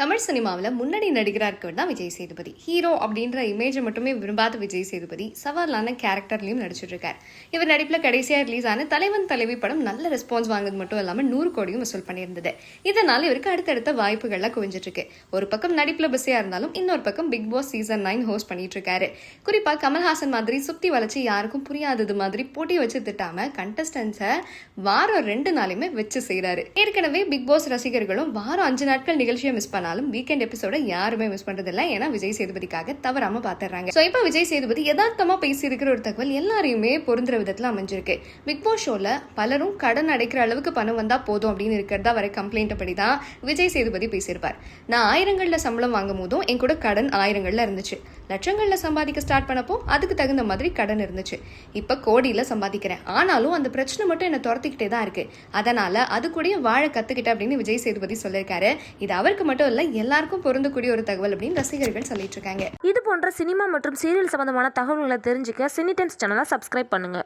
தமிழ் சினிமாவில் முன்னணி நடிகராக இருக்கிறது தான் விஜய் சேதுபதி. ஹீரோ அப்படின்ற இமேஜை மட்டுமே விரும்பாத விஜய் சேதுபதி சவாலான கேரக்டர்லையும் நடிச்சிட்டு இருக்கார். இவர் நடிப்பில் கடைசியாக ரிலீஸ் ஆன தலைவன் தலைவி படம் நல்ல ரெஸ்பான்ஸ் வாங்கினது மட்டும் இல்லாமல் நூறு கோடியும் வசூல் பண்ணியிருந்தது. இதனால் இவருக்கு அடுத்தடுத்த வாய்ப்புகள்லாம் குவிஞ்சிட்ருக்கு ஒரு பக்கம் நடிப்பில் பிஸியாக இருந்தாலும் இன்னொரு பக்கம் Bigg Boss season nine host பண்ணிட்டு இருக்காரு. குறிப்பாக கமல்ஹாசன் மாதிரி சுத்தி வளர்ச்சி யாருக்கும் புரியாதது மாதிரி போட்டி வச்சு திட்டாமல் கண்டஸ்டன்ஸை வாரம் ரெண்டு நாளையுமே வச்சு செய்கிறாரு ஏற்கனவே பிக் பாஸ் ரசிகர்களும் வாரம் அஞ்சு நாட்கள் நிகழ்ச்சியை மிஸ் ஆனாலும் வீக்கெண்ட் எபிசோட யாருமே மிஸ் பண்றது ஏன்னா விஜய் சேதுபதிக்காக தவறாம பாத்துறாங்க. ஸோ இப்போ விஜய் சேதுபதி யதார்த்தமா பேசி இருக்கிற ஒரு தகவல் எல்லாரையுமே பொருந்துற விதத்துல அமைஞ்சிருக்கு. பிக் பாஸ் ஷோல பலரும் கடன் அடைக்கிற அளவுக்கு பணம் வந்தா போதும் அப்படின்னு இருக்கிறதா வர கம்ப்ளைண்ட் படிதான் விஜய் சேதுபதி பேசியிருப்பார். நான் ஆயிரங்கள்ல சம்பளம் வாங்கும் போதும் என் கூட கடன் ஆயிரங்கள்ல இருந்துச்சு. லட்சங்கள்ல சம்பாதிக்க ஸ்டார்ட் பண்ணப்போ அதுக்கு தகுந்த மாதிரி கடன் இருந்துச்சு. இப்ப கோடியில சம்பாதிக்கிறேன். ஆனாலும் அந்த பிரச்சனை மட்டும் என்ன துரத்திக்கிட்டே தான் இருக்கு. அதனால அது கூட வாழ கத்துக்கிட்டேன் அப்படின்னு விஜய் சேதுபதி சொல்லியிருக்காரு. இது அவருக்கு மட்டும் இல்ல எல்லாருக்கும் பொருந்தக்கூடிய ஒரு தகவல் அப்படின்னு ரசிகர்கள் சொல்லிட்டு இருக்காங்க. இது போன்ற சினிமா மற்றும் சீரியல் சம்பந்தமான தகவல்களை தெரிஞ்சுக்க சினி டைம்ஸ் சேனலை சப்ஸ்கிரைப் பண்ணுங்க.